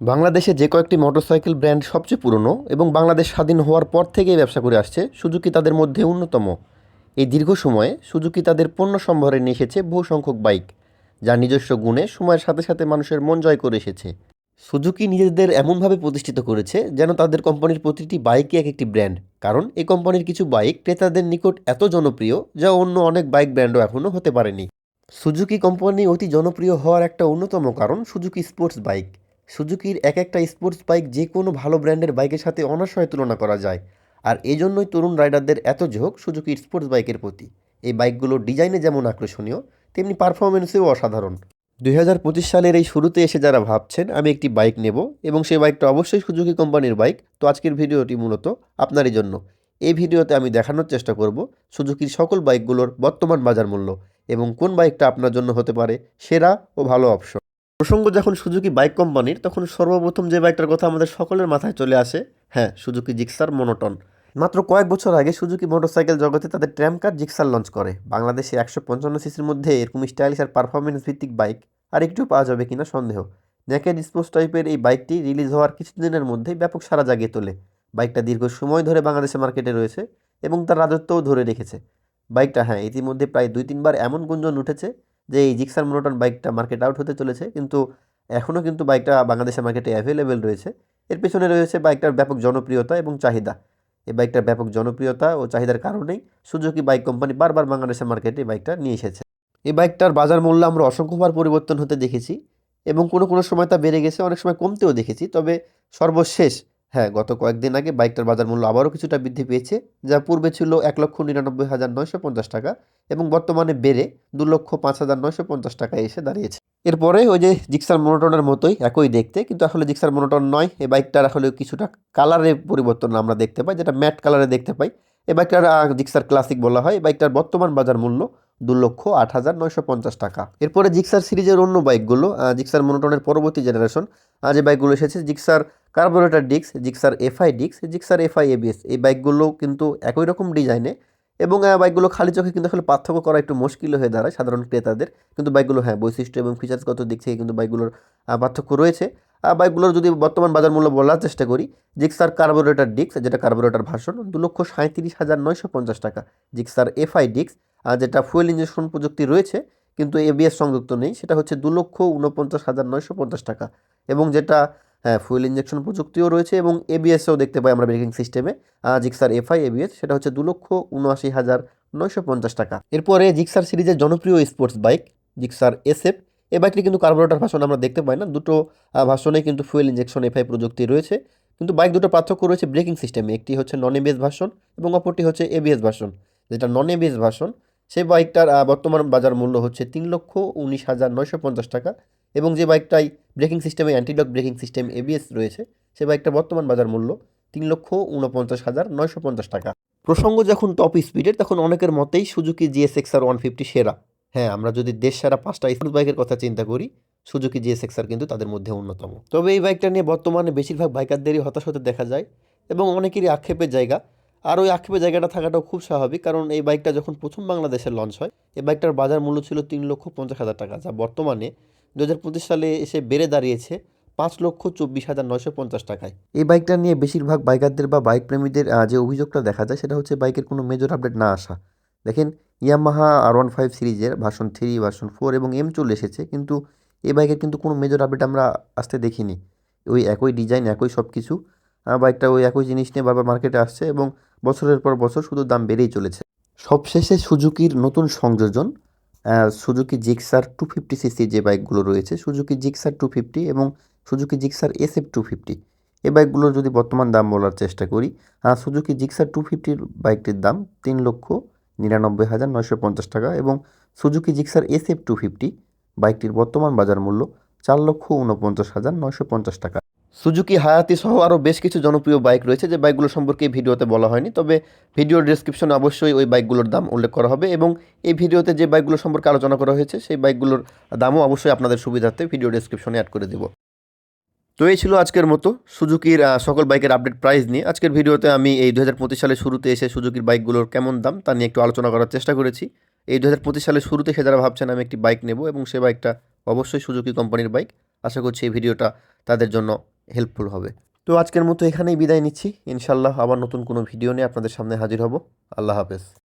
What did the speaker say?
বাংলাদেশে যে কয়েকটি মোটরসাইকেল ব্র্যান্ড সবচেয়ে পুরনো এবং বাংলাদেশ স্বাধীন হওয়ার পর থেকেই ব্যবসা করে আসছে, সুজুকি তাদের মধ্যে অন্যতম। এই দীর্ঘ সময়ে সুজুকি তাদের পণ্য সম্ভারে নিয়ে এসেছে বহু সংখ্যক বাইক যা নিজস্ব গুণে সময়ের সাথে সাথে মানুষের মন জয় করে এসেছে। সুজুকি নিজেদের এমনভাবে প্রতিষ্ঠিত করেছে যেন তাদের কোম্পানির প্রতিটি বাইকই এক একটি ব্র্যান্ড, কারণ এই কোম্পানির কিছু বাইক ক্রেতাদের নিকট এত জনপ্রিয় যা অন্য অনেক বাইক ব্র্যান্ডও এখনও হতে পারেনি। সুজুকি কোম্পানি অতি জনপ্রিয় হওয়ার একটা অন্যতম কারণ সুজুকি স্পোর্টস বাইক। সুজুকির এক একটা স্পোর্টস বাইক যে কোনো ভালো ব্র্যান্ডের বাইকের সাথে অনায়াসে তুলনা করা যায়। আর এজন্যই তরুণ রাইডারদের এত ঝোঁক সুজুকির স্পোর্টস বাইকের প্রতি। এই বাইকগুলোর ডিজাইনে যেমন আকর্ষণীয়, তেমনি পারফরমেন্সেও অসাধারণ। দুই হাজার পঁচিশ সালের এই শুরুতে এসে যারা ভাবছেন, আমি একটি বাইক নেব এবং সেই বাইকটা অবশ্যই সুজুকি কোম্পানির বাইক তো আজকের ভিডিওটি মূলত আপনারই জন্য। এই ভিডিওতে আমি দেখানোর চেষ্টা করব সুজুকির সকল বাইকগুলোর বর্তমান বাজার মূল্য এবং কোন বাইকটা আপনার জন্য হতে পারে সেরা ও ভালো অপশন প্রসঙ্গ যখন সুজুকি বাইক কোম্পানির, তখন সর্বপ্রথম যে বাইকটার কথা আমাদের সকলের মাথায় চলে আসে হ্যাঁ সুজুকি জিক্সার মনোটন। মাত্র কয়েক বছর আগে সুজুকি মোটরসাইকেল জগতে তাদের ট্র্যাম কার জিক্সার লঞ্চ করে। বাংলাদেশে একশো পঞ্চান্ন সিসির মধ্যে এরকম স্টাইলিশ আর পারফরমেন্স ভিত্তিক বাইক আর একটু পাওয়া যাবে কিনা সন্দেহ। নেকেড স্পোর্টস টাইপের এই বাইকটি রিলিজ হওয়ার কিছুদিনের মধ্যেই ব্যাপক সারা জাগিয়ে তোলে। বাইকটা দীর্ঘ সময় ধরে বাংলাদেশে মার্কেটে রয়েছে এবং তার রাজত্বও ধরে রেখেছে। বাইকটা হ্যাঁ ইতিমধ্যে প্রায় দুই তিনবার এমন গুঞ্জন উঠেছে যে এই জিক্সার মোনোটন বাইকটা মার্কেট আউট হতে চলেছে, কিন্তু এখনও কিন্তু বাইকটা বাংলাদেশের মার্কেটে অ্যাভেলেবেল রয়েছে। এর পেছনে রয়েছে বাইকটার ব্যাপক জনপ্রিয়তা এবং চাহিদা। এই বাইকটার ব্যাপক জনপ্রিয়তা ও চাহিদার কারণেই সুজুকি বাইক কোম্পানি বারবার বাংলাদেশের মার্কেটে বাইকটা নিয়ে এসেছে। এই বাইকটার বাজার মূল্য আমরা অসংখ্যবার পরিবর্তন হতে দেখেছি এবং কোনো কোনো সময় তা বেড়ে গেছে, অনেক সময় কমতেও দেখেছি, তবে সর্বশেষ হ্যাঁ গত কয়েকদিন আগে বাইকটার বাজার মূল্য আবারও কিছুটা বৃদ্ধি পেয়েছে, যা পূর্বে ছিল এক লক্ষ নিরানব্বই হাজার নয়শো পঞ্চাশ টাকা এবং বর্তমানে বেড়ে দু লক্ষ পাঁচ হাজার নয়শো পঞ্চাশ টাকায় এসে দাঁড়িয়েছে। এরপরে ওই যে জিক্সার মনোটনের মতোই, একই দেখতে, কিন্তু আসলে জিক্সার মনোটন নয়, এই বাইকটার আসলে কিছুটা কালারে পরিবর্তন আমরা দেখতে পাই, যেটা ম্যাট কালারে দেখতে পাই। এই বাইকটার জিক্সার ক্লাসিক বলা হয়, এই বাইকটার বর্তমান বাজার মূল্য দু লক্ষ আট হাজার নয়শো পঞ্চাশ টাকা। এরপরে জিক্সার সিরিজের অন্য বাইকগুলো জিক্সার মনোটনের পরবর্তী জেনারেশন যে বাইকগুলো এসেছে, জিক্সার কার্বোরেটার ডিক্স জিক্সার এফআই ডিক্স জিক্সার এফআই এবিএস। এই বাইকগুলো কিন্তু একই রকম ডিজাইনে এবং বাইকগুলো খালি চোখে কিন্তু আসলে পার্থক্য করা একটু মুশকিল হয়ে দাঁড়ায় সাধারণ ক্রেতাদের। কিন্তু বাইকগুলো হ্যাঁ বৈশিষ্ট্য এবং ফিচার্সগত দিক থেকে কিন্তু বাইকগুলোর পার্থক্য রয়েছে। আর বাইকগুলোর যদি বর্তমান বাজার মূল্য বলার চেষ্টা করি, জিক্সার কার্বোরেটার ডিক্স যেটা কার্বোরেটার ভাষণ দু লক্ষ সাঁত্রিশ হাজার নয়শো পঞ্চাশ টাকা। জিক্সার এফআই ডিক্স যেটা ফুয়েল ইঞ্জেকশন প্রযুক্তি রয়েছে, কিন্তু এবিএস সংযুক্ত নেই, সেটা হচ্ছে দু লক্ষ উনপঞ্চাশ হাজার নয়শো পঞ্চাশ টাকা। এবং যেটা হ্যাঁ ফুয়েল ইঞ্জেকশন প্রযুক্তিও রয়েছে এবং এবিএসও দেখতে পাই আমরা ব্রেকিং সিস্টেমে জিক্সার এফআই এবিএস সেটা হচ্ছে দু লক্ষ উনআশি হাজার নয়শো পঞ্চাশ টাকা। এরপরে জিক্সার সিরিজের জনপ্রিয় স্পোর্টস বাইক জিক্সার এসএফ এই বাইকটি কিন্তু কার্বোরেটার ভাষণ আমরা দেখতে পাই না, দুটো ভাষণে কিন্তু ফুয়েল ইঞ্জেকশন এফআই প্রযুক্তি রয়েছে। কিন্তু বাইক দুটো পার্থক্য রয়েছে ব্রেকিং সিস্টেমে একটি হচ্ছে নন এবিএস ভাষণ এবং অপরটি হচ্ছে এবিএস ভাষণ যেটা নন এবিএস ভাষণ সেই বাইকটার বর্তমান বাজার মূল্য হচ্ছে তিন লক্ষ উনিশ হাজার নয়শো পঞ্চাশ টাকা। এবং যে বাইকটাই ব্রেকিং সিস্টেমে অ্যান্টিলক ব্রেকিং সিস্টেম এবিএস রয়েছে, সে বাইকটার বর্তমান বাজার মূল্য তিন লক্ষ উনপঞ্চাশ হাজার নয়শো পঞ্চাশ টাকা। প্রসঙ্গ যখন টপ স্পিডের তখন অনেকের মতেই Suzuki GSX R one fifty সেরা। হ্যাঁ আমরা যদি দেশ সেরা পাঁচটা স্পোর্টস বাইকের কথা চিন্তা করি সুজুকি জিএসএক্স আর কিন্তু তাদের মধ্যে অন্যতম। তবে এই বাইকটা নিয়ে বর্তমানে বেশিরভাগ বাইকারদেরই হতাশ হতে দেখা যায়, এবং অনেকেরই আক্ষেপের জায়গা। আর ওই আক্ষেপের জায়গাটা থাকাটাও খুব স্বাভাবিক, কারণ এই বাইকটা যখন প্রথম বাংলাদেশে লঞ্চ হয়, এই বাইকটার বাজার মূল্য ছিল তিন লক্ষ পঞ্চাশ হাজার টাকা, যা বর্তমানে দু হাজার পঁচিশ সালে এসে বেড়ে দাঁড়িয়েছে পাঁচ লক্ষ চব্বিশ হাজার নয়শো পঞ্চাশ টাকায়। এই বাইকটা নিয়ে বেশিরভাগ বাইকারদের বা বাইক প্রেমীদের যে অভিযোগটা দেখা যায় সেটা হচ্ছে বাইকের কোনো মেজর আপডেট না আসা। দেখেন, ইয়ামাহা আর ওয়ান ফাইভ সিরিজের ভার্সন থ্রি ভার্সন ফোর এবং এম চলে এসেছে, কিন্তু এই বাইকের কিন্তু কোনো মেজর আপডেট আমরা আসতে দেখিনি। ওই একই ডিজাইন একই সব কিছু বাইকটা ওই একই জিনিস নিয়ে বারবার মার্কেটে আসছে এবং বছরের পর বছর শুধু দাম বেড়েই চলেছে। সবশেষে সুজুকির নতুন সংযোজন Suzuki Gixxer two fifty CC যে বাইকগুলো রয়েছে সুজুকি জিক্সার টু ফিফটি এবং Suzuki Gixxer S F two fifty এই বাইকগুলোর যদি বর্তমান দাম বলার চেষ্টা করি সুজুকি জিক্সার টু ফিফটির বাইকটির দাম তিন লক্ষ নিরানব্বই হাজার নয়শো পঞ্চাশ টাকা এবং Suzuki Gixxer S F two fifty বাইকটির বর্তমান বাজার মূল্য চার লক্ষ উনপঞ্চাশ হাজার নয়শো পঞ্চাশ টাকা। সুজুকি হায়াতি সহ আরও বেশ কিছু জনপ্রিয় বাইক রয়েছে, যে বাইকগুলো সম্পর্কে এই ভিডিওতে বলা হয়নি। তবে ভিডিওর ডিসক্রিপশনে অবশ্যই ওই বাইকগুলোর দাম উল্লেখ করা হবে এবং এই ভিডিওতে যে বাইকগুলো সম্পর্কে আলোচনা করা হয়েছে, সেই বাইকগুলোর দামও অবশ্যই আপনাদের সুবিধার্থে ভিডিও ডিসক্রিপশনে অ্যাড করে দেবো। তো এই ছিল আজকের মতো সুজুকির সকল বাইকের আপডেট প্রাইস নিয়ে। আজকের ভিডিওতে আমি এই দু হাজার পঁচিশ সালের শুরুতে এসে সুজুকির বাইকগুলোর কেমন দাম তা নিয়ে একটু আলোচনা করার চেষ্টা করেছি। এই দু হাজার পঁচিশ সালের শুরুতে সে যারা ভাবছেন আমি একটি বাইক নেব এবং সে বাইকটা অবশ্যই সুজুকি কোম্পানির বাইক, আশা করছি এই ভিডিওটা তাদের জন্য হেল্পফুল হবে। তো আজকের মতো এখানেই বিদায় নিচ্ছি। ইনশাল্লাহ আবার নতুন কোনো ভিডিও নিয়ে আপনাদের সামনে হাজির হব। আল্লাহ হাফেজ।